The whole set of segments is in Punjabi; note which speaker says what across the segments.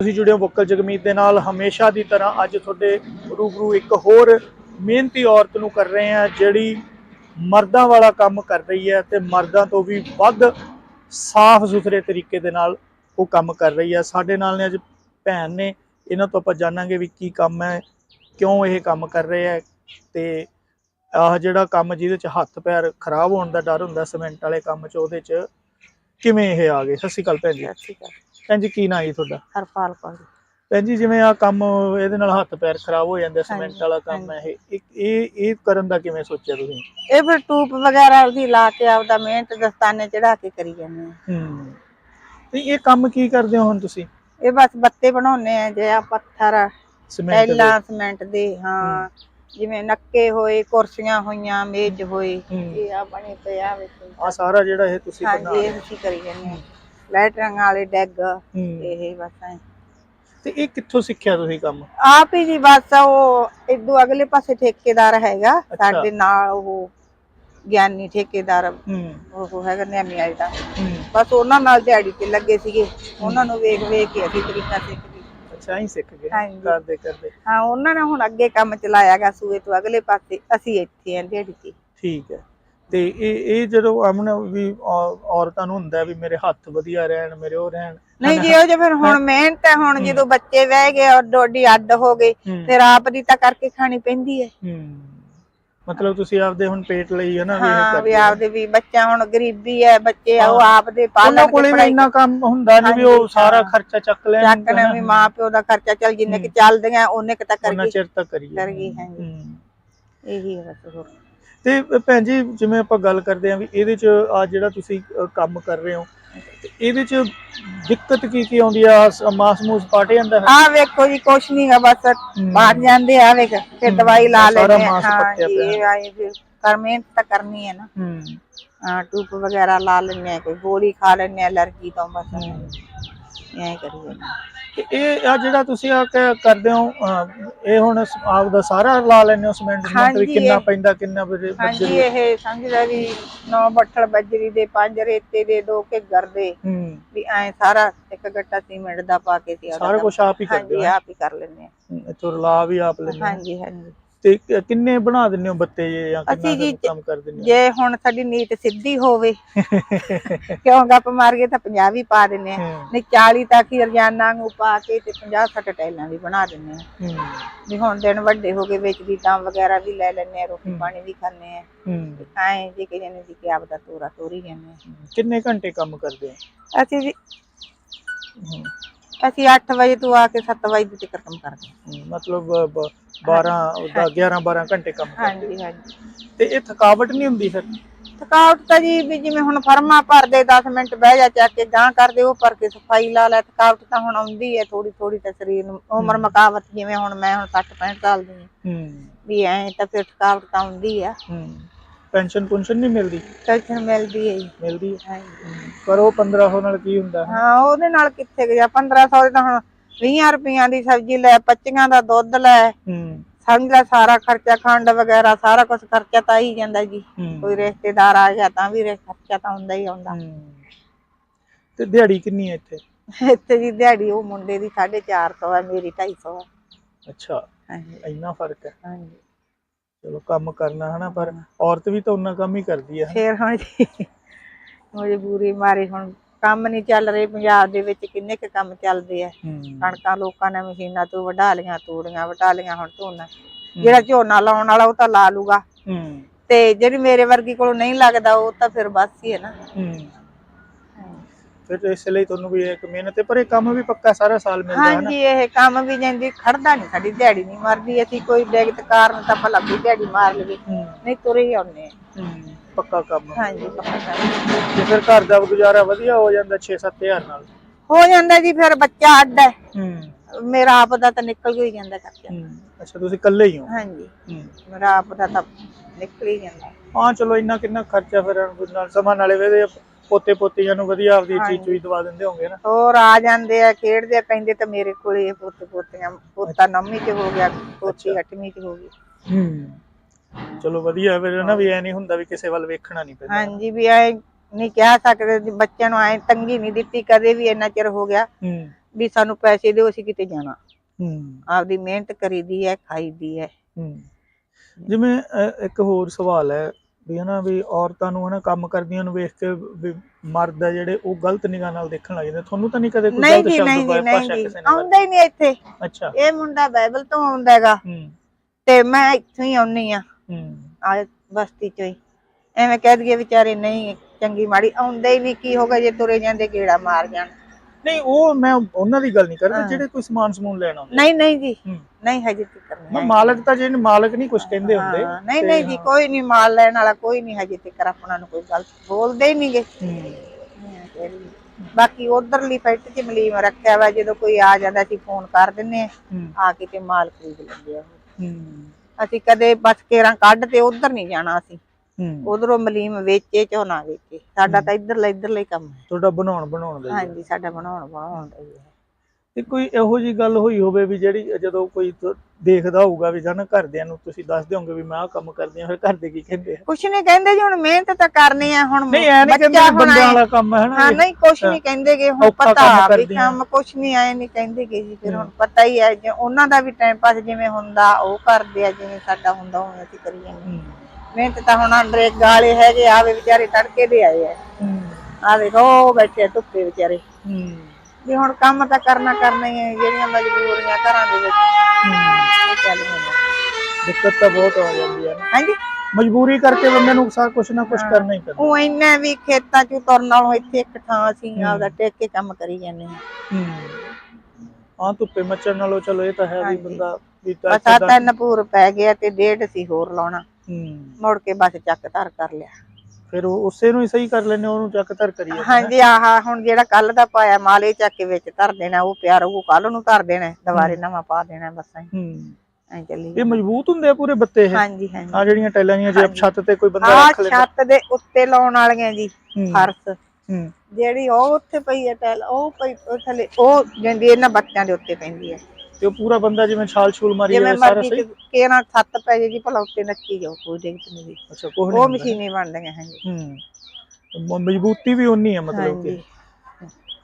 Speaker 1: ਤੁਸੀਂ ਜੁੜੇ ਹੋ ਵੋਕਲ ਜਗਮੀਤ ਦੇ ਨਾਲ। ਹਮੇਸ਼ਾ ਦੀ ਤਰ੍ਹਾਂ ਅੱਜ ਤੁਹਾਡੇ ਰੂਬਰੂ ਇੱਕ ਹੋਰ ਮਿਹਨਤੀ ਔਰਤ ਨੂੰ ਕਰ ਰਹੇ ਹਾਂ, ਜਿਹੜੀ ਮਰਦਾਂ ਵਾਲਾ ਕੰਮ ਕਰ ਰਹੀ ਹੈ ਤੇ ਮਰਦਾਂ ਤੋਂ ਵੀ ਵੱਧ ਸਾਫ਼ ਸੁਥਰੇ ਤਰੀਕੇ ਦੇ ਨਾਲ ਉਹ ਕੰਮ ਕਰ ਰਹੀ ਹੈ। ਸਾਡੇ ਨਾਲ ਨੇ ਅੱਜ ਭੈਣ ਨੇ। ਇਹਨਾਂ ਤੋਂ ਆਪਾਂ ਜਾਣਾਂਗੇ ਵੀ ਕੀ ਕੰਮ ਹੈ, ਕਿਉਂ ਇਹ ਕੰਮ ਕਰ ਰਹੇ ਹੈ ਤੇ ਆਹ ਜਿਹੜਾ ਕੰਮ ਜਿਹਦੇ ਚ ਹੱਥ ਪੈਰ ਖਰਾਬ ਹੋਣ ਦਾ ਡਰ ਹੁੰਦਾ, ਸੀਮੈਂਟ ਵਾਲੇ ਕੰਮ ਚ, ਉਹਦੇ ਚ ਕਿਵੇਂ ਇਹ ਆ ਗਏ? ਸਤਿ ਸ਼੍ਰੀ ਅਕਾਲ ਭੈਣ ਜੀ।
Speaker 2: ਸਤਿ ਸ਼੍ਰੀ ਅਕਾਲ।
Speaker 1: ਭੈਣ ਜੀ ਕੀ ਨਾਂ ਜੀ ਤੁਹਾਡਾ?
Speaker 2: ਹਰਪਾਲ ਕੌਰ
Speaker 1: ਭੈਣ ਜੀ ਜਿਵੇਂ ਆ ਕੰਮ ਇਹਦੇ ਨਾਲ ਹੱਥ ਪੈਰ ਖਰਾਬ ਹੋ ਜਾਂਦੇ ਸੀਮੈਂਟ
Speaker 2: ਹਾਂਜੀ,
Speaker 1: ਵਾਲਾ ਕੰਮ ਹੈ ਇਹ ਇੱਕ- ਇਹ ਇਹ ਕਰਨ ਦਾ ਕਿਵੇਂ ਸੋਚਿਆ ਤੁਸੀਂ?
Speaker 2: ਇਹ ਫਿਰ ਟੂਪ ਵਗੈਰਾ ਉਹਦੀ ਲਾ ਕੇ ਆਪਦਾ ਮਿਹਨਤ ਦਸਤਾਨੇ ਚੜਾ ਕੇ ਕਰੀ ਜਾਂਦੇ ਆ।
Speaker 1: ਹੂੰ। ਤੇ ਇਹ ਕੰਮ ਕੀ ਕਰਦੇ ਹੋ ਹੁਣ ਤੁਸੀਂ?
Speaker 2: ਇਹ ਬਸ ਬੱਤੇ ਬਣਾਉਨੇ ਆ ਜੇ ਆ ਪੱਥਰ
Speaker 1: ਸੀਮੈਂਟ ਦੇ
Speaker 2: ਟੈਲਾਂ ਸੀਮੈਂਟ ਦੇ ਹਾਂ। ਜਿਵੇਂ ਨੱਕੇ ਹੋਏ ਕੁਰਸੀਆਂ ਹੋਈਆਂ ਮੇਜ਼ ਹੋਏ
Speaker 1: ਹੂੰ।
Speaker 2: ਇਹ ਆ ਬਣੇ ਪਏ ਆ ਵੇਖੋ
Speaker 1: ਆ ਸਾਰਾ ਜਿਹੜਾ ਇਹ ਤੁਸੀਂ ਬਣਾ
Speaker 2: ਹਾਂਜੀ ਇਹ ਅਸੀਂ ਕਰੀ ਜਾਂਦੇ ਆ। ਲੈਟਰਾਂ ਵਾਲੇ ਡੈਗ
Speaker 1: ਹੂੰ।
Speaker 2: ਇਹ ਬਸ ਐਂ।
Speaker 1: ਤੇ ਇਹ ਕਿੱਥੋਂ ਸਿੱਖਿਆ ਤੁਸੀਂ ਕੰਮ?
Speaker 2: ਆਪ ਹੀ ਜੀ ਬਸ ਉਹ ਇਦੋਂ ਅਗਲੇ ਪਾਸੇ ਠੇਕੇਦਾਰ ਹੈਗਾ। ਸਾਡੇ ਨਾਲ ਉਹ ਗਿਆਨੀ ਠੇਕੇਦਾਰ
Speaker 1: ਹੂੰ।
Speaker 2: ਉਹ ਹੈਗਾ ਨਿਆਮੀ ਵਾਲੀ ਦਾ।
Speaker 1: ਹੂੰ।
Speaker 2: ਬਸ ਉਹਨਾਂ ਨਾਲ ਦਿਹਾੜੀ ਤੇ ਲੱਗੇ ਸੀਗੇ। ਉਹਨਾਂ ਨੂੰ ਵੇਖ ਵੇਖ ਕੇ ਅਸੀਂ ਤਰੀਕਾ ਸਿੱਖ ਗਏ।
Speaker 1: ਅੱਛਾ ਹੀ ਸਿੱਖ ਗਏ।
Speaker 2: ਹਾਂਜੀ।
Speaker 1: ਕਰਦੇ ਕਰਦੇ।
Speaker 2: ਹਾਂ ਉਹਨਾਂ ਨੇ ਹੁਣ ਅੱਗੇ ਕੰਮ ਚਲਾਇਆਗਾ ਸੂਏ ਤੋਂ ਅਗਲੇ ਪਾਸੇ। ਅਸੀਂ ਇੱਥੇ ਆਂ ਦਿਹਾੜੀ ਤੇ।
Speaker 1: ਠੀਕ ਹੈ। ਤੇ ਇਹ ਇਹ ਜਦੋਂ ਅਮਨ ਵੀ ਔ- ਔਰਤਾਂ ਨੂੰ ਹੁੰਦਾ ਵੀ ਮੇਰੇ ਹੱਥ ਵਧੀਆ ਰਹਿਣ ਮੇਰੇ ਉਹ ਰਹਿਣ
Speaker 2: ਨਹੀਂ ਜੀ ਉਹ ਜੇ ਫਿਰ ਹੁਣ ਮਿਹਨਤ ਹੈ ਹੁਣ ਜਦੋਂ ਬੱਚੇ ਵਹਿ ਗਏ ਔਰ ਡੋਡੀ ਅੱਡ ਹੋ
Speaker 1: ਹੂੰ।
Speaker 2: ਫਿਰ ਆਪ ਦੀ ਤਾਂ ਕਰਕੇ ਖਾਣੀ ਪੈਂਦੀ ਹੈ
Speaker 1: ਹੂੰ ਮਤਲਬ ਤੁਸੀਂ ਆਪਦੇ ਹੁਣ ਪੇਟ ਲਈ ਹੈ ਨਾ ਵੀ ਇਹ
Speaker 2: ਹਾਂ
Speaker 1: ਕਰਦੇ
Speaker 2: ਵੀ
Speaker 1: ਹੋ।
Speaker 2: ਆਪਦੇ ਵੀ ਬੱਚਾ ਹੁਣ ਗਰੀਬੀ ਹੈ ਬੱਚੇ ਆ ਉਹ
Speaker 1: ਹਾਂ।
Speaker 2: ਆਪ ਦੇ
Speaker 1: ਉਹਨਾਂ
Speaker 2: ਪਾਲਣ
Speaker 1: ਕੋਲੇ ਵੀ ਇੰਨਾ ਕੰਮ ਹੁੰਦਾ ਨਹੀਂ ਵੀ ਉਹ
Speaker 2: ਹਾਂਜੀ,
Speaker 1: ਸਾਰਾ
Speaker 2: ਹਾਂ।
Speaker 1: ਖਰਚਾ ਚੱਕ ਲੈਣ
Speaker 2: ਚੱਕਣਾ ਵੀ ਮਾਂ ਪਿਓ ਦਾ ਖਰਚਾ ਚੱਲ ਜਿੰਨੇ ਕਿ ਚੱਲਦੀਆਂ ਉਹਨੇ ਕਿ ਤਾਂ ਕਰ
Speaker 1: ਉਹਨਾਂ
Speaker 2: ਗਈ
Speaker 1: ਚਿਰ ਤੱਕ ਕਰੀਏ
Speaker 2: ਕਰ ਗਈ, ਹਾਂਜੀ।
Speaker 1: ਹੂੰ।
Speaker 2: ਇਹੀ ਹੈ ਬਸ ਹੋਰ
Speaker 1: ਤੇ ਭੈਣ ਜੀ ਜਿਵੇਂ ਆਪਾਂ ਗੱਲ ਕਰਦੇ ਆਂ ਵੀ ਇਹਦੇ ਚ ਆ ਜਿਹੜਾ ਤੁਸੀਂ ਕੰਮ ਕਰ ਰਹੇ ਹੋ ਤੇ ਇਹਦੇ ਚ ਦਿੱਕਤ ਕੀ ਕੀ ਆਉਂਦੀ ਆ? ਮਾਸ ਮੂਸ ਪਾਟ ਜਾਂਦਾ ਹੈ?
Speaker 2: ਆ ਵੇਖੋ ਜੀ ਕੁਛ ਨਹੀਂ ਹੈ ਬਸ। ਬਾਹਰ ਜਾਂਦੇ ਆ ਵੇਖ ਫਿਰ ਦਵਾਈ ਲਾ ਲੈਂਦੇ ਆ। ਹਾਂ। ਇਹ ਆਏ ਫਿਰ ਕਰ ਮਿਹਨਤ ਤਾਂ ਕਰਨੀ ਹੈ ਨਾ।
Speaker 1: ਹੂੰ।
Speaker 2: ਟੂਪ ਵਗੈਰਾ ਲਾ ਲੈਂਦੇ ਆ ਕੋਈ ਗੋਲੀ ਖਾ ਲੈਂਦੇ ਆ ਅਲਰਜੀ ਤੋਂ ਬਸ। ਐਂ ਕਰੀ ਜਾਂਦੇ ਆ।
Speaker 1: ਤੇ ਇਹ ਆ ਜਿਹੜਾ ਤੁਸੀਂ ਆ ਕ- ਕਰਦੇ ਹੋ ਇਹ ਹੁਣ ਸ- ਆਪ ਦਾ ਸਾਰਾ ਲਾ ਲੈਂਦੇ ਹੋ ਸੀਮੈਂਟ ਸਮੂੰਟ ਵੀ
Speaker 2: ਹਾਂਜੀ,
Speaker 1: ਕਿੰਨਾ
Speaker 2: ਇਹ-
Speaker 1: ਪੈਂਦਾ ਕਿੰਨਾ ਬਜੇ
Speaker 2: ਹਾਂਜੀ ਇਹ ਸਮਝ ਲੈ ਵੀ ਨੌ ਬੱਠਲ ਬੱਜਰੀ ਦੇ ਪੰਜ ਰੇਤੇ ਦੇ ਦੋ ਘੱਗਰ ਦੇ
Speaker 1: ਹੂੰ।
Speaker 2: ਵੀ ਐਂ ਸਾਰਾ ਇੱਕ ਗੱਟਾ ਸੀਮੈਂਟ ਦਾ ਪਾ ਕੇ ਤੇ
Speaker 1: ਸਾਰਾ ਕੁਝ ਆਪ ਹੀ ਕਰਦੇ
Speaker 2: ਹਾਂਜੀ
Speaker 1: ਹੋ
Speaker 2: ਆਪ ਹੀ ਕਰ ਲੈਂਦੇ ਆ।
Speaker 1: ਇੱਥੋਂ ਰਲਾ ਵੀ ਆਪ ਲੈਂਦੇ ਹੋ।
Speaker 2: ਹਾਂਜੀ ਹਾਂਜੀ।
Speaker 1: ਤੇ ਕ- ਕਿੰਨੇ ਬਣਾ ਦਿੰਦੇ ਹੋ ਬੱਤੇ ਜੇ ਜਾਂ ਕਿੰਨਾ
Speaker 2: ਅਸੀਂ ਜੀ
Speaker 1: ਕੁ ਕੰਮ ਕਰ ਦਿੰਦੇ ਹੋ?
Speaker 2: ਜੇ ਹੁਣ ਸਾਡੀ ਨੀਤ ਸਿੱਧੀ ਹੋਵੇ ਕਿਉਂ ਗੱਪ ਮਾਰ ਗਏ ਤਾਂ 50 ਵੀ ਪਾ ਦਿੰਨੇ ਆ ਨਹੀਂ 40 ਤੱਕ ਹੀ ਰਜਾਨਾ ਨੂੰ ਪਾ ਕੇ ਤੇ 50 60 ਟੈਲਾਂ ਵੀ ਬਣਾ ਦਿੰਨੇ ਆ
Speaker 1: ਹੂੰ।
Speaker 2: ਵੀ ਹੁਣ ਦਿਨ ਵੱਡੇ ਹੋ ਗਏ ਵਿੱਚ ਦੀ ਤਾਂ ਵਗੈਰਾ ਵੀ ਲੈ ਲੈਨੇ ਆ ਰੋਟੀ ਪਾਣੀ ਵੀ ਖਾਂਦੇ ਆ
Speaker 1: ਹੂੰ।
Speaker 2: ਐਂ ਜੀ ਕਿ ਜਾਨੇ ਜੀ ਕਿ ਆਪ ਦਾ ਤੋਰਾ ਤੋਰੀ ਜਾਂਦੇ ਆ
Speaker 1: ਕਿੰਨੇ ਘੰਟੇ ਕੰਮ ਕਰਦੇ ਹੋ?
Speaker 2: ਅਸੀਂ ਜੀ
Speaker 1: ਹੂੰ,
Speaker 2: ਅਸੀਂ 8 ਵਜੇ ਤੋਂ ਆ ਕੇ 7 ਵਜੇ ਤੱਕ ਕੰਮ ਕਰਦੇ
Speaker 1: ਮਤਲਬ 12 11 12 ਘੰਟੇ ਕੰਮ
Speaker 2: ਹਾਂ।
Speaker 1: ਕਰਦੇ
Speaker 2: ਹਾਂਜੀ ਹਾਂਜੀ।
Speaker 1: ਤੇ ਇਹ ਥਕਾਵਟ ਨਹੀਂ ਹੁੰਦੀ ਫਿਰ?
Speaker 2: ਥਕਾਵਟ ਤਾਂ ਜੀ ਵੀ ਜਿਵੇਂ ਹੁਣ ਫਰਮਾ ਭਰਦੇ 10 ਮਿੰਟ ਬਹਿ ਜਾ ਚੱਕ ਕੇ ਗਾਂ ਕਰਦੇ ਉਹ ਭਰ ਕੇ ਸਫ਼ਾਈ ਲਾ ਲੈ ਥਕਾਵਟ ਤਾਂ ਹੁਣ ਆਉਂਦੀ ਹੈ ਥੋੜੀ ਥੋੜੀ ਤਾਂ ਸਰੀਰ ਨੂੰ ਉਮਰ ਮੁਕਾਵਤ ਜਿਵੇਂ ਹੁਣ ਮੈਂ ਹੁਣ 60 65 ਸਾਲ ਦੀ ਹਾਂ।
Speaker 1: ਹੂੰ।
Speaker 2: ਵੀ ਐ ਤਾਂ ਫਿਰ ਥਕਾਵਟ ਤਾਂ ਆਉਂਦੀ ਆ।
Speaker 1: ਹੂੰ। ਪੈਨਸ਼ਨ ਪੁੰਸ਼ਨ ਨਹੀਂ ਮਿਲਦੀ?
Speaker 2: ਪੈਨਸ਼ਨ ਮਿਲਦੀ ਹੈ ਜੀ।
Speaker 1: ਮਿਲਦੀ ਹੈ?
Speaker 2: ਹਾਂਜੀ।
Speaker 1: ਕਰੋ 1500 ਨਾਲ ਕੀ ਹੁੰਦਾ? ਹੈ
Speaker 2: ਹਾਂ ਉਹਦੇ ਨਾਲ ਕਿੱਥੇ ਗਿਆ? 1500 ਦੇ ਤਾਂ ਹੁਣ 20 ਰੁਪਈਆਂ ਦੀ ਸਬਜ਼ੀ ਲੈ 25 ਦਾ ਦੁੱਧ ਲੈ।
Speaker 1: ਹੂੰ।
Speaker 2: ਸਮਝ ਲੈ ਸਾਰਾ ਖਰਚਾ ਖੰਡ ਵਗੈਰਾ ਸਾਰਾ ਕੁਝ ਖਰਚਾ ਤਾਂ ਹੀ ਜਾਂਦਾ ਜੀ।
Speaker 1: ਹੂੰ।
Speaker 2: ਕੋਈ ਰਿਸ਼ਤੇਦਾਰ ਆ ਗਿਆ ਤਾਂ ਵੀ ਰੇ- ਖਰਚਾ ਤਾਂ ਹੁੰਦਾ ਹੀ ਆਉਂਦਾ।
Speaker 1: ਹੂੰ। ਤੇ ਦਿਹਾੜੀ ਕਿੰਨੀ ਹੈ ਇੱਥੇ?
Speaker 2: ਇੱਥੇ ਜੀ ਦਿਹਾੜੀ ਉਹ ਮੁੰਡੇ ਦੀ 450 ਹੈ ਮੇਰੀ 250 ਹੈ।
Speaker 1: ਅੱਛਾ।
Speaker 2: ਹਾਂਜੀ।
Speaker 1: ਇੰਨਾ ਫ਼ਰਕ ਹੈ?
Speaker 2: ਹਾਂਜੀ।
Speaker 1: ਚਲੋ ਕੰਮ ਕਰਨਾ ਹਨਾ ਪਰ ਔਰਤ ਵੀ ਤਾਂ ਉਹਨਾਂ ਕੰਮ ਹੀ ਕਰਦੀ ਹੈ
Speaker 2: ਫੇਰ ਹੁਣ ਜੀ ਮਜਬੂਰੀ ਮਾਰੇ ਹੁਣ ਕੰਮ ਨਹੀਂ ਚੱਲ ਰਹੇ ਪੰਜਾਬ ਦੇ ਵਿੱਚ ਕਿੰਨੇ ਕੁ ਕੰਮ ਚੱਲਦੇ ਆ। ਕਣਕਾਂ ਲੋਕਾਂ ਨੇ ਮਸ਼ੀਨਾਂ ਤੋਂ ਵਢਾ ਲੀਆਂ ਤੂੜੀਆਂ ਵਢਾ ਲੀਆਂ ਹੁਣ ਝੋਨਾ। ਜਿਹੜਾ ਝੋਨਾ ਲਾਉਣ ਵਾਲਾ ਉਹ ਤਾਂ ਲਾ ਲੂਗਾ। ਤੇ ਜਿਹੜੀ ਮੇਰੇ ਵਰਗੀ ਕੋਲ ਨਹੀਂ ਲੱਗਦਾ ਉਹ ਤਾਂ ਫਿਰ ਬਸ ਹੀ ਹੈ ਨਾ।
Speaker 1: ਫਿਰ ਇਸ ਲਈ ਤੁਹਾਨੂੰ ਵੀ ਇੱਕ ਮਿਹਨਤ ਹੈ ਪਰ ਇਹ ਕੰਮ ਵੀ ਪੱਕਾ ਸਾਰਾ ਸਾਲ ਮਿਲਦਾ ਹੈ ਨਾ।
Speaker 2: ਹਾਂਜੀ ਇਹ ਕੰਮ ਵੀ ਜਾਂਦੀ ਖੜਦਾ ਨਹੀਂ ਸਾਡੀ ਦਿਹਾੜੀ ਨਹੀਂ ਮਰਦੀ। ਅਸੀਂ ਕੋਈ ਡਿਗਤ ਕਾਰਨ ਤਾਂ ਭਲਾ ਵੀ ਦਿਹਾੜੀ ਮਾਰ
Speaker 1: ਹੂੰ।
Speaker 2: ਨਹੀਂ ਤੁਰੇ ਹੀ ਆਉਂਦੇ ਆ।
Speaker 1: ਹੂੰ ਪੱਕਾ ਕੰਮ।
Speaker 2: ਹਾਂਜੀ ਪੱਕਾ ਕੰਮ।
Speaker 1: ਤੇ ਫਿਰ ਘਰ ਦਾ ਗੁਜ਼ਾਰਾ ਵਧੀਆ ਹੋ ਜਾਂਦਾ 6-7000 ਨਾਲ?
Speaker 2: ਹੋ ਜਾਂਦਾ ਜੀ ਫਿਰ ਬੱਚਾ ਅੱਡ ਹੈ।
Speaker 1: ਹੂੰ।
Speaker 2: ਮੇਰਾ ਆਪ ਦਾ ਤਾਂ ਨਿਕਲ ਹੀ ਜਾਂਦਾ ਖਰਚਾ
Speaker 1: ਹੂੰ ਅੱਛਾ ਤੁਸੀਂ ਇਕੱਲੇ ਹੀ ਹੋ?
Speaker 2: ਹਾਂਜੀ।
Speaker 1: ਹੂੰ।
Speaker 2: ਮੇਰਾ ਆਪ ਦਾ ਤਾਂ ਨਿਕਲ ਹੀ ਜਾਂਦਾ।
Speaker 1: ਹਾਂ ਚਲੋ ਇੰਨਾ ਕਿੰਨਾ ਖਰਚਾ ਫਿਰ ਨਾਲ ਸਮਾਂ ਨਾਲੇ ਵੇਦੇ ਪੋਤੇ ਪੋਤੀਆਂ ਨੂੰ ਵਧੀਆ ਆਪਦੀ ਚੀਜ਼ ਚੂਈ ਦਵਾ ਦਿੰਦੇ ਹੋਗੇ ਨਾ।
Speaker 2: ਹੋਰ ਆ ਜਾਂਦੇ ਆ ਖੇਡਦੇ ਆ ਕਹਿੰਦੇ ਤਾਂ ਮੇਰੇ ਕੋਲੇ ਪੁੱਤ ਪੋਤੀਆਂ ਪੋਤਾ ਨੌਵੀਂ ਚ ਹੋ ਗਿਆ ਪੋਤੀ ਅੱਠਵੀਂ ਚ ਹੋ ਗਈ।
Speaker 1: ਹੂੰ। ਚਲੋ ਵਧੀਆ ਫਿਰ ਨਾ ਵੀ ਐ ਨਹੀਂ ਹੁੰਦਾ ਵੀ ਕਿਸੇ ਵੱਲ ਵੇਖਣਾ ਨਹੀਂ ਪੈਂਦਾ।
Speaker 2: ਹਾਂਜੀ ਵੀ ਐ ਨਹੀਂ ਕਹਿ ਸਕਦੇ ਬੱਚਿਆਂ ਨੂੰ ਐ ਤੰਗੀ ਨਹੀਂ ਦਿੱਤੀ ਕਦੇ ਵੀ ਇੰਨਾ ਚਿਰ ਹੋ ਗਿਆ
Speaker 1: ਹੂੰ।
Speaker 2: ਵੀ ਸਾਨੂੰ ਪੈਸੇ ਦਿਓ ਅਸੀਂ ਕਿਤੇ ਜਾਣਾ।
Speaker 1: ਹੂੰ।
Speaker 2: ਆਪਦੀ ਮਿਹਨਤ ਕਰੀਦੀ ਹੈ ਖਾਈਦੀ ਹੈ
Speaker 1: ਹੂੰ। ਜਿਵੇਂ ਇੱਕ ਹੋਰ ਸਵਾਲ ਹੈ ਵੀ ਹਨਾ ਵੀ ਔਰਤਾਂ ਨੂੰ ਹਨਾ ਕੰਮ ਕਰਦੀਆਂ ਨੂੰ ਵੇਖ ਕੇ ਵੀ ਮਰਦ ਆ ਜਿਹੜੇ ਉਹ ਗਲਤ ਨਿਗਾਹ ਨਾਲ ਦੇਖਣ ਲੱਗ ਜਾਂਦੇ। ਤੁਹਾਨੂੰ ਤਾਂ ਨਹੀਂ ਕਦੇ ਕੋਈ
Speaker 2: ਨਹੀਂ
Speaker 1: ਗਲਤ
Speaker 2: ਜੀ
Speaker 1: ਸ਼ਬਦ
Speaker 2: ਨਹੀਂ ਜੀ ਨਹੀਂ ਜੀ ਆਉਂਦਾ ਹੀ ਨਹੀਂ ਇੱਥੇ।
Speaker 1: ਅੱਛਾ।
Speaker 2: ਇਹ ਮੁੰਡਾ ਬਾਈਬਲ ਤੋਂ ਆਉਂਦਾ ਹੈਗਾ।
Speaker 1: ਹੂੰ।
Speaker 2: ਤੇ ਮੈਂ ਇੱਥੋਂ ਹੀ ਆਉਣੀ ਆ
Speaker 1: ਹੂੰ।
Speaker 2: ਆ ਬਸਤੀ ਚੋਂ ਹੀ। ਐਵੇਂ ਕਹਿ ਦਈਏ ਵਿਚਾਰੇ ਨਹੀਂ ਚੰਗੀ ਮਾੜੀ ਆਉਂਦੇ ਹੀ ਨਹੀਂ ਕੀ ਹੋਗਾ ਜੇ ਤੁਰੇ ਜਾਂਦੇ ਗੇੜਾ ਮਾਰ ਜਾਣ।
Speaker 1: ਨਹੀਂ ਉਹ ਮੈਂ ਉਹਨਾਂ ਦੀ ਗੱਲ ਨਹੀਂ ਕਰਦਾ। ਜਿਹੜੇ ਕੋਈ ਸਮਾਨ ਸਮੂਨ ਲੈਣ ਆਉਂਦੇ
Speaker 2: ਨਹੀਂ ਨਹੀਂ ਜੀ। ਨਹੀਂ ਹਜੇ ਤੱਕ ਕਰਨੀ।
Speaker 1: ਮੈਂ ਮਾਲਕ ਤਾਂ ਜਿਹੜੇ ਮਾਲਕ ਨਹੀਂ ਕੁਝ ਕਹਿੰਦੇ ਹੁੰਦੇ
Speaker 2: ਨਹੀਂ ਨਹੀਂ ਜੀ ਕੋਈ ਨਹੀਂ ਮਾਲ ਲੈਣ ਵਾਲਾ ਕੋਈ ਨਹੀਂ ਹਜੇ ਤੱਕ ਆਪਣਾ ਨੂੰ ਕੋਈ ਗਲਤ ਬੋਲਦੇ ਹੀ ਨਹੀਂਗੇ। ਬਾਕੀ ਉਧਰਲੀ ਫੈਕਟਰੀ 'ਚ ਮਲੀਮ ਰੱਖਿਆ ਵਾ ਜਦੋਂ ਕੋਈ ਆ ਜਾਂਦਾ ਅਸੀਂ ਫੋਨ ਕਰ ਦਿੰਨੇ ਆ ਕੇ ਤੇ ਮਾਲ ਖਰੀਦ ਲੈਂਦੇ ਆ। ਅਸੀਂ ਕਦੇ ਬਸ ਕੇਰਾਂ ਕੱਢ ਤੇ ਉਧਰ ਨਹੀਂ ਜਾਣਾ ਅਸੀਂ। ਉਧਰੋਂ ਮਲੀਮ ਵੇਚੇ ਝੋਨਾ ਵੇਚੇ। ਸਾਡਾ ਤਾਂ ਇੱਧਰਲਾ ਇੱਧਰਲਾ ਹੀ ਕੰਮ ਹੈ।
Speaker 1: ਤੁਹਾਡਾ ਬਣਾਉਣ ਬਣਾਉਣ ਦਾ ਹੀ ਹੈ।
Speaker 2: ਹਾਂਜੀ ਸਾਡਾ ਬਣਾਉਣ ਬਣਾਉਣ ਦਾ ਹੀ ਹੈ।
Speaker 1: ਤੇ ਕੋਈ ਇਹੋ ਜੀ ਗੱਲ ਹੋਈ ਹੋਵੇ ਵੀ ਜਿਹੜੀ ਜਦੋਂ ਕੋਈ ਤ- ਦੇਖਦਾ ਹੋਊਗਾ ਵੀ ਜਾਨਾ ਘਰਦਿਆਂ ਨੂੰ ਤੁਸੀਂ ਦੱਸ ਦਿਓਗੇ ਵੀ ਮੈਂ ਆਹ ਕੰਮ ਕਰਦੀ ਆ ਫਿਰ ਘਰ ਦੇ ਕੀ ਕਹਿੰਦੇ ਆ?
Speaker 2: ਕੁਛ ਨਹੀਂ ਕਹਿੰਦੇ ਜੀ ਹੁਣ ਮਿਹਨਤ ਤਾਂ ਕਰਨੀ ਆ ਹੁਣ
Speaker 1: ਨਹੀਂ ਐ ਨਹੀਂ ਕਹਿੰਦੇ
Speaker 2: ਬੱਚਾ
Speaker 1: ਵੀ
Speaker 2: ਹੁਣ
Speaker 1: ਬੰਦਿਆਂ
Speaker 2: ਆਏ-
Speaker 1: ਵਾਲਾ ਕੰਮ ਹੈ ਵੀ
Speaker 2: ਨਹੀਂ ਕੁਛ ਨਹੀਂ ਕਹਿੰਦੇਗੇ ਹੁਣ
Speaker 1: ਔਖਾ ਕੰਮ
Speaker 2: ਪਤਾ ਵੀ
Speaker 1: ਕਰਦੀਆਂ।
Speaker 2: ਕੰਮ ਕੁਛ ਨਹੀਂ ਆਏ ਨਹੀਂ ਕਹਿੰਦੇਗੇ ਜੀ ਫਿਰ ਹੁਣ ਪਤਾ ਹੀ ਹੈ ਜੇ ਉਹਨਾਂ ਦਾ ਵੀ ਟਾਈਮ ਪਾਸ ਜਿਵੇਂ ਹੁੰਦਾ ਉਹ ਕਰਦੇ ਆ ਜਿਵੇਂ ਸਾਡਾ ਹੁੰਦਾ ਉਵੇਂ ਅਸੀਂ ਕਰੀ ਜਾਂਦੇ
Speaker 1: ਹੂੰ,
Speaker 2: ਮਿਹਨਤ ਤਾਂ ਹੁਣ ਅੰਡਰੇ ਗਾਲੇ ਹੈਗੇ ਆਵੇ ਵਿਚਾਰੇ ਤੜਕੇ ਦੇ ਆਏ ਆ। ਆ ਵੇਖੋ ਬੈਠੇ ਆ ਧੁੱਪੇ ਵਿਚਾਰੇ।
Speaker 1: ਹੂੰ,
Speaker 2: ਵੀ ਹੁਣ ਕੰਮ ਤਾਂ ਕਰਨਾ ਕਰਨਾ ਹੀ ਹੈ ਜਿਹੜੀਆਂ ਮਜਬੂਰੀਆਂ ਘਰਾਂ ਦੇ ਵਿੱਚ।
Speaker 1: ਹੂੰ।
Speaker 2: ਉਹ ਚੱਲ ਹੁੰਦਾ
Speaker 1: ਦਿੱਕਤ ਤਾਂ ਬਹੁਤ ਆ ਜਾਂਦੀ ਹੈ।
Speaker 2: ਹਾਂਜੀ?
Speaker 1: ਮਜਬੂਰੀ ਕਰਕੇ ਬੰਦੇ ਨੂੰ ਸਾਰਾ ਕੁਛ ਨਾ ਕੁਛ ਕਰਨਾ ਹੀ ਪੈਂਦਾ।
Speaker 2: ਉਹ ਇੰਨਾ ਵੀ ਖੇਤਾਂ ਚ ਤੁਰਨ ਨਾਲੋਂ ਇੱਥੇ ਇੱਕ ਥਾਂ ਅਸੀਂ ਆਪਦਾ ਟੇਕ ਕੇ ਕੰਮ ਕਰੀ ਜਾਂਦੇ ਹਾਂ।
Speaker 1: ਹੂੰ। ਧੁੱਪੇ ਮੱਚਣ ਨਾਲੋਂ ਚਲੋ ਇਹ ਤਾਂ ਹੈ ਵੀ। ਬੰਦਾ ਵੀ ਤਾਂ
Speaker 2: ਆ ਤਿੰਨ ਪੂਰ ਪੈ ਗਿਆ ਤੇ ਡੇਢ ਸੀ ਹੋਰ ਲਾਉਣਾ।
Speaker 1: ਹੂੰ।
Speaker 2: ਮੁੜ ਕੇ ਬਸ ਚੱਕ ਧਰ ਕਰ ਲਿਆ।
Speaker 1: ਫਿਰ ਉਹ ਉਸੇ ਨੂੰ ਹੀ ਸਹੀ ਕਰ ਲੈਨੇ ਉਹਨੂੰ ਚੱਕ ਧਰ ਕਰੀਏ
Speaker 2: ਹਾਂਜੀ ਆਹ ਹੁਣ ਜਿਹੜਾ ਕੱਲ ਦਾ ਪਾਇਆ ਮਾਲੇ ਚੱਕ ਕੇ ਵਿੱਚ ਧਰ ਦੇਣਾ ਉਹ ਪਿਆ ਰਹੂ ਕੱਲ ਨੂੰ ਧਰ ਦੇਣਾ ਦੁਬਾਰੇ ਨਵਾਂ ਪਾ ਦੇਣਾ ਬਸ ਐਂ।
Speaker 1: ਹੂੰ।
Speaker 2: ਐਂ ਚੱਲੀ
Speaker 1: ਇਹ ਮਜ਼ਬੂਤ ਹੁੰਦੇ ਆ ਪੂਰੇ ਬੱਤੇ ਇਹ?
Speaker 2: ਹਾਂਜੀ ਹਾਂਜੀ।
Speaker 1: ਆ ਜਿਹੜੀਆਂ ਟੈਲਾਂ ਦੀਆਂ ਜੇ ਛੱਤ ਤੇ ਕੋਈ ਬੰਦਾ ਰੱਖ ਲੈਂਦਾ
Speaker 2: ਛੱਤ ਦੇ ਉੱਤੇ ਲਾਉਣ ਵਾਲੀਆਂ ਜੀ ਫਰਸ਼।
Speaker 1: ਹੂੰ।
Speaker 2: ਜਿਹੜੀ ਉਹ ਉੱਥੇ ਪਈ ਹੈ ਟੈਲ ਉਹ ਪਈ ਉਹ ਥੱਲੇ ਉਹ ਜਾਂਦੀ ਇਹਨਾਂ ਬੱਚਿਆਂ ਦੇ ਉੱਤੇ ਪੈਂਦੀ ਹੈ।
Speaker 1: ਤੇ ਉਹ ਪੂਰਾ ਬੰਦਾ ਜਿਵੇਂ ਛਾਲ ਛੂਲ ਮਾਰੀ
Speaker 2: ਜਿਵੇਂ ਮਰਜ਼ੀ
Speaker 1: ਸਹੀ?
Speaker 2: ਕਿਹਨਾਂ ਛੱਤ ਪੈ ਜੇ ਜੀ ਭਲਾ ਉੱਤੇ ਨੱਚੀ ਜਾਓ ਕੋਈ ਦਿੱਕਤ ਨਹੀਂ।
Speaker 1: ਅੱਛਾ ਕੋਹ
Speaker 2: ਉਹ ਮਸ਼ੀਨੀ ਬਣਦੀਆਂ
Speaker 1: ਹੂੰ। ਮ- ਮਜ਼ਬੂਤੀ ਵੀ ਉਨੀ ਹੈ ਮਤਲਬ ਕਿ।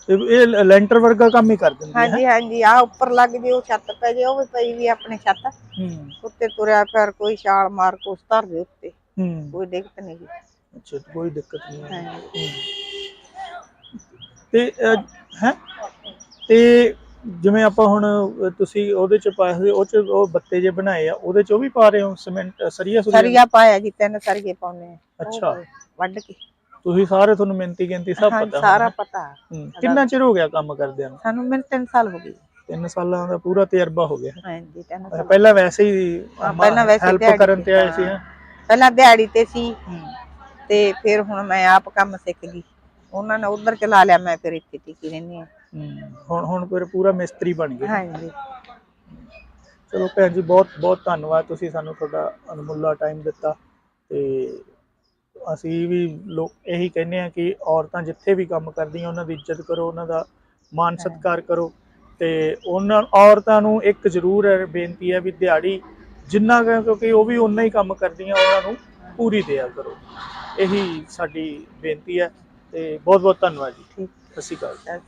Speaker 1: ਇਹ ਲੈਂਟਰ ਵਰਗਾ ਕੰਮ ਹੀ ਕਰ ਦਿੰਦੀ ਹੈ
Speaker 2: ਹਾਂਜੀ ਹਾਂਜੀ ਆ ਉੱਪਰ ਲੱਗ ਜੇ ਉਹ ਛੱਤ ਪੈ ਜੇ ਉਹ ਵੀ ਪਈ ਵੀ ਆਪਣੇ ਛੱਤ।
Speaker 1: ਹੂੰ।
Speaker 2: ਉੱਤੇ ਤੁਰਿਆ ਫਿਰ ਕੋਈ ਛਾਲ ਮਾਰ ਕੁਛ ਧਰ ਦੇ ਉੱਤੇ।
Speaker 1: ਹੂੰ।
Speaker 2: ਕੋਈ ਦਿੱਕਤ ਨਹੀਂ ਜੀ।
Speaker 1: ਅੱਛਾ ਕੋਈ ਦਿੱਕਤ ਨਹੀਂ ਹੈ ਹੂੰ। ਤੇ ਹੈ? ਤੇ ਜਿਵੇਂ ਆਪਾਂ ਹੁਣ ਤੁਸੀਂ ਉਹਦੇ ਚ ਪਾਏ ਹੋਏ ਉਹ ਚ ਉਹ ਬੱਤੇ ਜੇ ਬਣਾਏ ਆ ਉਹਦੇ ਚ ਉਹ ਵੀ ਪਾ ਰਹੇ ਹੋ ਸੀਮੈਂਟ ਸਰੀਆ ਸੁਰੀਆ?
Speaker 2: ਸਰੀਆ ਪਾਇਆ ਜੀ ਤਿੰਨ ਸਰੀਏ ਪਾਉਨੇ ਆ।
Speaker 1: ਅੱਛਾ।
Speaker 2: ਵੱਢ ਕੇ।
Speaker 1: ਤੁਸੀਂ ਸਾਰੇ ਤੁਹਾਨੂੰ ਮਿਹਨਤੀ ਗਿਣਤੀ ਸਭ ਪਤਾ
Speaker 2: ਸਾਰਾ ਪਤਾ।
Speaker 1: ਕਿੰਨਾ ਚਿਰ ਹੋ ਗਿਆ ਕੰਮ ਕਰਦਿਆਂ ਨੂੰ?
Speaker 2: ਸਾਨੂੰ ਮੈਨੂੰ ਤਿੰਨ ਸਾਲ ਹੋ ਗਏ।
Speaker 1: ਤਿੰਨ ਸਾਲਾਂ ਦਾ ਪੂਰਾ ਤਜਰਬਾ ਹੋ ਗਿਆ।
Speaker 2: ਹਾਂਜੀ ਤਿੰਨ
Speaker 1: ਅੱਛਾ,
Speaker 2: ਸਾਲ।
Speaker 1: ਪਹਿਲਾਂ ਵੈਸੇ ਹੀ
Speaker 2: ਪਹਿਲਾਂ ਵੈਸੇ
Speaker 1: ਹੈਲਪ ਕਰਨ ਤੇ ਆਏ ਸੀ?
Speaker 2: ਪਹਿਲਾਂ ਦਿਹਾੜੀ ਤੇ ਸੀ। ਤੇ ਫਿਰ ਹੁਣ ਮੈਂ ਆਪ ਕੰਮ ਸਿੱਖ ਗਈ। ਉਹਨਾਂ ਨੇ ਉਧਰ ਚਲਾ ਲਿਆ ਮੈਂ ਫਿਰ ਇੱਥੇ ਟਿਕੀ ਰਹਿੰਦੀ ਹੂੰ।
Speaker 1: ਹੁਣ ਹੁਣ ਫਿਰ ਪੂਰਾ ਮਿਸਤਰੀ ਬਣ ਗਏ।
Speaker 2: ਹਾਂਜੀ।
Speaker 1: ਚਲੋ ਭੈਣ ਜੀ ਬਹੁਤ ਬਹੁਤ ਧੰਨਵਾਦ ਤੁਸੀਂ ਸਾਨੂੰ ਤੁਹਾਡਾ ਅਨਮੁੱਲਾ ਟਾਈਮ ਦਿੱਤਾ ਤੇ ਅਸੀਂ ਵੀ ਲੋਕ ਇਹੀ ਕਹਿੰਦੇ ਆ ਕਿ ਔਰਤਾਂ ਜਿੱਥੇ ਵੀ ਕੰਮ ਕਰਦੀਆਂ ਉਹਨਾਂ ਦੀ ਇੱਜ਼ਤ ਕਰੋ ਉਹਨਾਂ ਦਾ ਮਾਨ ਸਤਿਕਾਰ ਕਰੋ ਤੇ ਉਹਨਾਂ ਔਰਤਾਂ ਨੂੰ ਇੱਕ ਜ਼ਰੂਰ ਹੈ ਬੇਨਤੀ ਹੈ ਵੀ ਦਿਹਾੜੀ ਜਿੰਨਾ ਕਿਉਂਕਿ ਉਹ ਵੀ ਉਨਾ ਹੀ ਕੰਮ ਕਰਦੀਆਂ ਉਹਨਾਂ ਨੂੰ ਪੂਰੀ ਦਿਆ ਕਰੋ। ਇਹੀ ਸਾਡੀ ਬੇਨਤੀ ਹੈ ਤੇ ਬਹੁਤ ਬਹੁਤ ਧੰਨਵਾਦ ਜੀ।
Speaker 2: ਠੀਕ।
Speaker 1: ਸਤਿ ਸ਼੍ਰੀ ਅਕਾਲ।